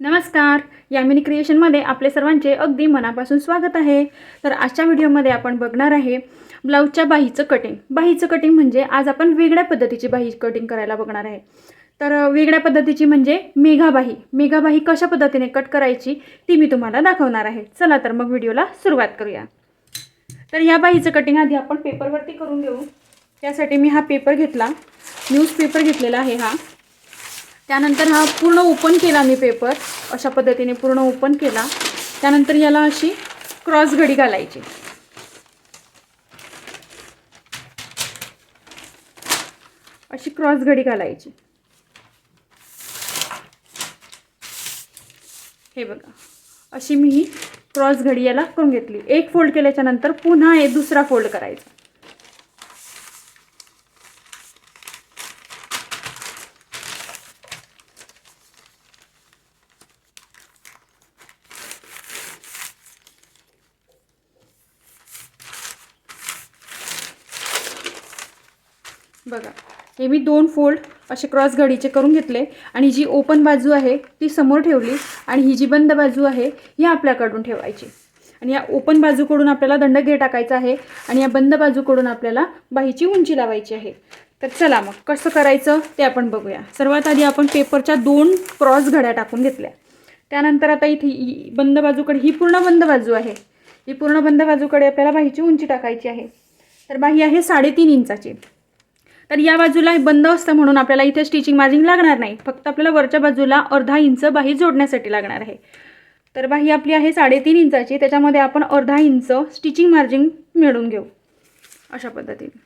नमस्कार. यामिनी क्रिएशनमध्ये आपले सर्वांचे अगदी मनापासून स्वागत आहे. तर आजच्या व्हिडिओमध्ये आपण बघणार आहे ब्लाऊजच्या बाहीचं कटिंग बाहीचं कटिंग म्हणजे आज आपण वेगळ्या पद्धतीची बाही कटिंग करायला बघणार आहे. तर वेगळ्या पद्धतीची म्हणजे मेघाबाही मेघाबाही कशा पद्धतीने कट करायची ती मी तुम्हाला दाखवणार आहे. चला तर मग व्हिडिओला सुरुवात करूया. तर या बाहीचं कटिंग आधी आपण पेपरवरती करून घेऊ. त्यासाठी मी हा पेपर घेतला. न्यूजपेपर घेतलेला आहे हा. त्यानंतर हा पूर्ण ओपन केला मी पेपर. अशा पद्धतीने पूर्ण ओपन केला. त्यानंतर याला अशी क्रॉस घडी घालायची. अशी क्रॉस घडी घालायची. हे बघा. अशी मी ही क्रॉस घडी याला करून घेतली. एक फोल्ड केल्याच्यानंतर पुन्हा एक दुसरा फोल्ड करायचा. बघा. हे मी दोन फोल्ड असे क्रॉस घडीचे करून घेतले आणि जी ओपन बाजू आहे ती समोर ठेवली आणि ही जी बंद बाजू आहे ही आपल्याकडून ठेवायची. आणि या ओपन बाजूकडून आपल्याला दंडघे टाकायचा आहे आणि या बंद बाजूकडून आपल्याला बाहीची उंची लावायची आहे. तर चला मग कसं करायचं ते आपण बघूया. सर्वात आधी आपण पेपरच्या दोन क्रॉस घड्या टाकून घेतल्या. त्यानंतर आता इथे ही बंद बाजूकडे ही पूर्ण बंद बाजू आहे. ही पूर्ण बंद बाजूकडे आपल्याला बाहीची उंची टाकायची आहे. तर बाही आहे साडेतीन इंचाची. तर या बाजूला हे बंद असतं म्हणून आपल्याला इथे स्टिचिंग मार्जिंग लागणार नाही. फक्त आपल्याला वरच्या बाजूला अर्धा इंच बाही जोडण्यासाठी लागणार आहे. तर बाही आपली आहे साडेतीन इंचाची. त्याच्यामध्ये आपण अर्धा इंच स्टिचिंग मार्जिंग मिळवून घेऊ. अशा पद्धतीने.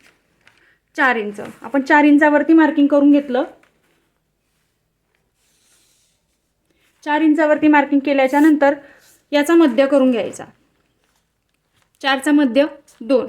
चार इंच. आपण चार इंचावरती मार्किंग करून घेतलं. चार इंचावरती मार्किंग केल्याच्यानंतर याचा मध्य करून घ्यायचा. चारचा मध्य दोन.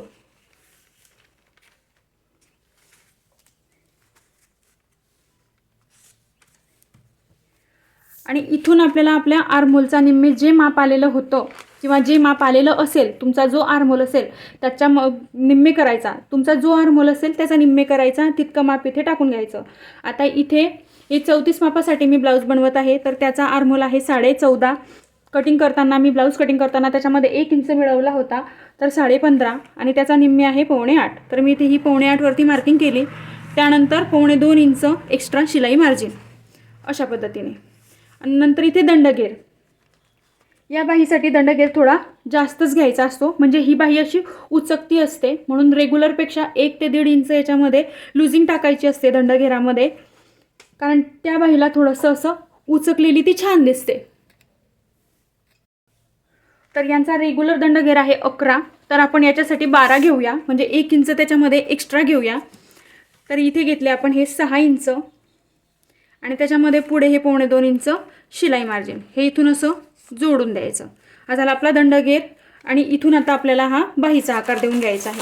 आणि इथून आपल्याला आपल्या आरमोलचा निम्मे जे माप आलेलं होतं किंवा जे माप आलेलं असेल तुमचा जो आरमोल असेल त्याच्या म निम्मे करायचा. तुमचा जो आरमोल असेल त्याचा निम्मे करायचा तितकं माप इथे टाकून घ्यायचं. आता इथे हे चौतीस मापासाठी मी ब्लाऊज बनवत आहे तर त्याचा आरमोल आहे साडे चौदा कटिंग करताना मी ब्लाऊज कटिंग करताना त्याच्यामध्ये एक इंच मिळवला होता तर साडे पंधरा आणि त्याचा निम्मे आहे पावणे आठ. तर मी इथे ही पावणे आठवरती मार्किंग केली. त्यानंतर पावणे दोन इंच एक्स्ट्रा शिलाई मार्जिन अशा पद्धतीने. आणि नंतर इथे दंडगेर. या बाहीसाठी दंडगेर थोडा जास्तच घ्यायचा असतो. म्हणजे ही बाही अशी उचकती असते. म्हणून रेग्युलरपेक्षा एक ते दीड इंच याच्यामध्ये लुझिंग टाकायची असते दंडघेरामध्ये कारण त्या बाहीला थोडंसं असं उचकलेली ती छान दिसते. तर यांचा रेग्युलर दंडघेर आहे अकरा. तर आपण याच्यासाठी बारा घेऊया. म्हणजे एक इंच त्याच्यामध्ये एक्स्ट्रा घेऊया. तर इथे घेतले आपण हे सहा इंच. आणि त्याच्यामध्ये पुढे हे पावणे दोन इंच शिलाई मार्जिन हे इथून असं जोडून द्यायचं. हा झाला आपला दंड घेत आणि इथून आता आपल्याला हा बाहीचा आकार देऊन घ्यायचा आहे.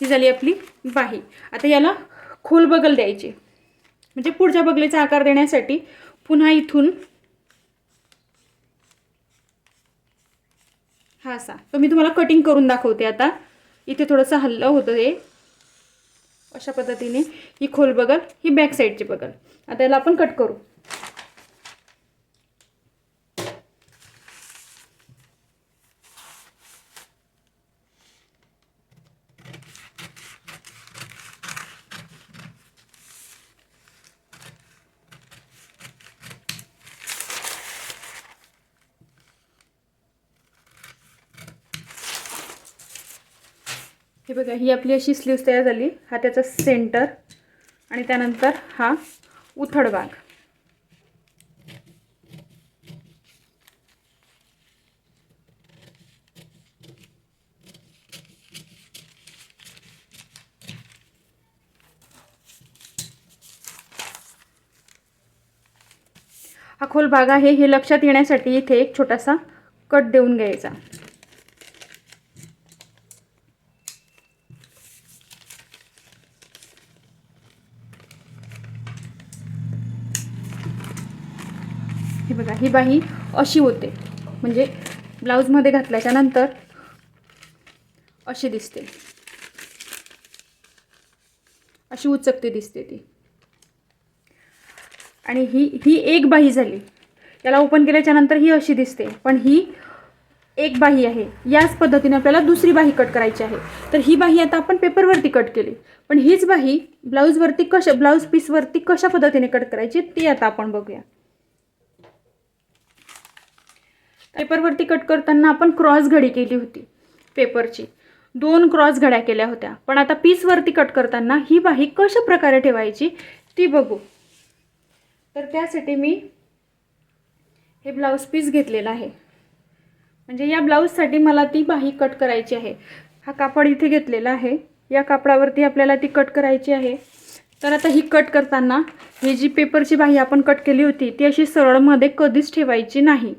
ही झाली आपली बाही. आता याला खोल बगल द्यायची. म्हणजे पुढच्या बगलेचा आकार देण्यासाठी पुन्हा इथून हा असा. तर मी तुम्हाला कटिंग करून दाखवते आता. इथे थोडंसं हल्लं होतं हे. अशा पद्धतीने. ही खोल बगल ही बॅक साईडची बगल आता याला आपण कट करू. हे बघा ही आपली अशी स्लीव्स तयार झाली. हा त्याचा सेंटर आणि त्यानंतर हा उथड भाग. हा खोल भाग आहे हे लक्षात येण्यासाठी इथे एक छोटासा कट देऊन घ्यायचा. हे बघा ही बाही अशी होते. म्हणजे ब्लाऊजमध्ये घातल्याच्या नंतर अशी दिसते. अशी उचकते दिसते ती. आणि ही ही एक बाही झाली. याला ओपन केल्याच्यानंतर ही अशी दिसते. पण ही एक बाही आहे. याच पद्धतीने आपल्याला दुसरी बाही कट करायची आहे. तर ही बाही आता आपण पेपरवरती कट केली. पण हीच बाही ब्लाऊजवरती कशा ब्लाऊज पीसवरती कशा पद्धतीने कट करायची ती आता आपण बघूया. पेपरवरती कट करताना आपण क्रॉस घडी केली होती पेपरची. दोन क्रॉस घड्या केल्या होत्या. पण आता पीसवरती कट करताना ही बाही कशा प्रकारे ठेवायची ती बघू. तर त्यासाठी मी हे ब्लाऊज पीस घेतलेलं आहे. म्हणजे या ब्लाऊजसाठी मला ती बाही कट करायची आहे. हा कापड इथे घेतलेला आहे. या कापडावरती आपल्याला ती कट करायची आहे. तर आता ही कट करताना ही जी पेपरची बाही आपण कट केली होती ती अशी सरळमध्ये कधीच ठेवायची नाही.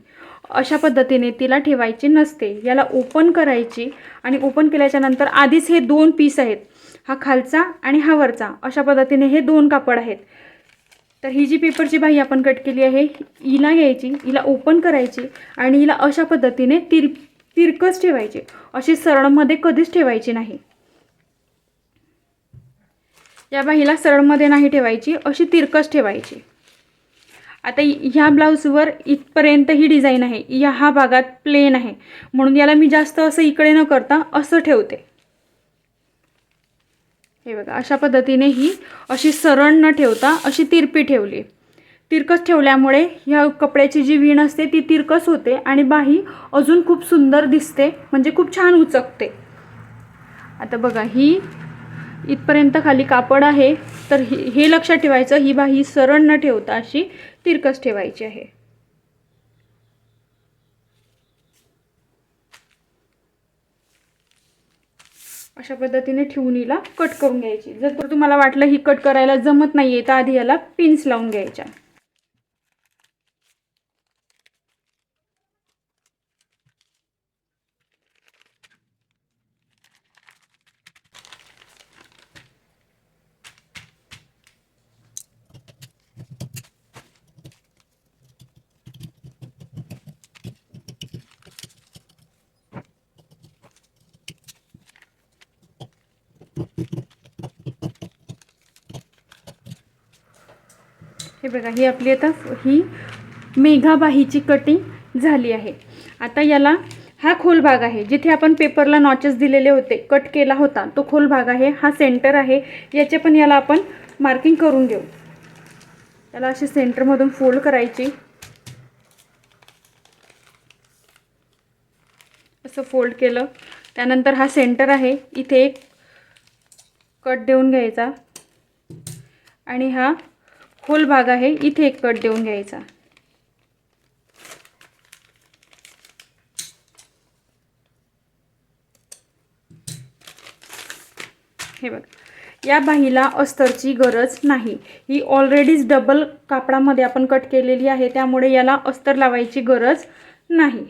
अशा पद्धतीने तिला ठेवायची नसते. याला ओपन करायची आणि ओपन केल्याच्यानंतर आधीच हे दोन पीस आहेत. हा खालचा आणि हा वरचा. अशा पद्धतीने हे दोन कापड आहेत. तर ही जी पेपरची बाही आपण कट केली आहे हिला घ्यायची हिला ओपन करायची आणि हिला अशा पद्धतीने तिर तिरकस ठेवायची. अशी सरळमध्ये कधीच ठेवायची नाही. या बाहीला सरळमध्ये नाही ठेवायची अशी तिरकस ठेवायची. आता ह्या ब्लाऊजवर इथपर्यंत ही डिझाईन आहे. या हा भागात प्लेन आहे. म्हणून याला मी जास्त असं इकडे न करता असं ठेवते. हे बघा अशा पद्धतीने ही अशी सरळ न ठेवता अशी तिरपी ठेवली. तिरकस ठेवल्यामुळे ह्या कपड्याची जी विण असते ती तिरकस होते आणि बाही अजून खूप सुंदर दिसते म्हणजे खूप छान उचकते. आता बघा ही इथपर्यंत खाली कापड आहे. तर हे लक्षात ठेवायचं ही बाही सरळ न ठेवता अशी तिरकस ठेवायची आहे. अशा पद्धतीने ठेवून हिला कट करून घ्यायची. जर तर तुम्हाला वाटलं ही कट करायला जमत नाही आहे तर आधी याला पिन्स लावून घ्यायच्या. हे बघा ही आपली आता ही मेघाबाहीची कटिंग झाली आहे. आता याला हा खोल भाग आहे जिथे आपण पेपरला नॉचेस दिलेले होते कट केला होता तो खोल भाग आहे हा सेंटर आहे याचे पण याला आपण मार्किंग करून घेऊ. याला अशी सेंटरमधून फोल्ड करायची. असं फोल्ड केलं. त्यानंतर हा सेंटर आहे इथे एक कट देऊन घ्यायचा. आणि हा खोल भाग आहे. इथे एक कट देऊन घ्यायचा. हे बघा. या बाहीला अस्तरची गरज नाही. ही ऑलरेडीच डबल कापडामध्ये आपण कट केलेली आहे. त्यामुळे याला अस्तर लावायची गरज नाही.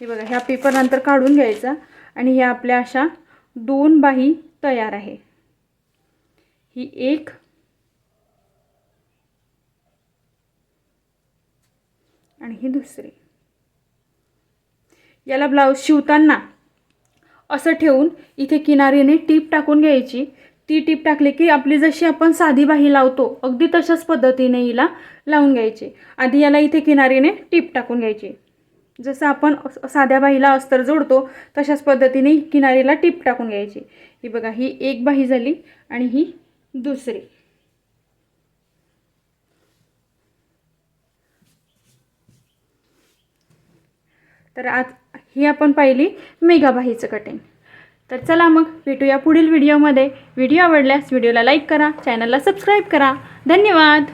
हे बघा ह्या पेपर नंतर काढून घ्यायचा. आणि ह्या आपल्या अशा दोन बाही तयार आहे. ही एक आणि ही दुसरी. याला ब्लाऊज शिवताना असं ठेवून इथे किनारीने टीप टाकून घ्यायची. ती टीप टाकली की आपली जशी आपण साधी बाही लावतो अगदी तशाच पद्धतीने हिला लावून घ्यायची. आधी याला इथे किनारीने टीप टाकून घ्यायची. जसं आपण अस- साध्या बाहीला अस्तर जोडतो तशाच पद्धतीने किनारीला टीप टाकून घ्यायची. ही बघा ही एक बाही झाली आणि ही दुसरी. तर आज ही आपण पाहिली मेगाबाहीचं कटिंग तर चला मग भेटूया पुढील व्हिडिओमध्ये व्हिडिओ आवडल्यास व्हिडिओला लाईक करा चॅनलला सबस्क्राईब करा. धन्यवाद!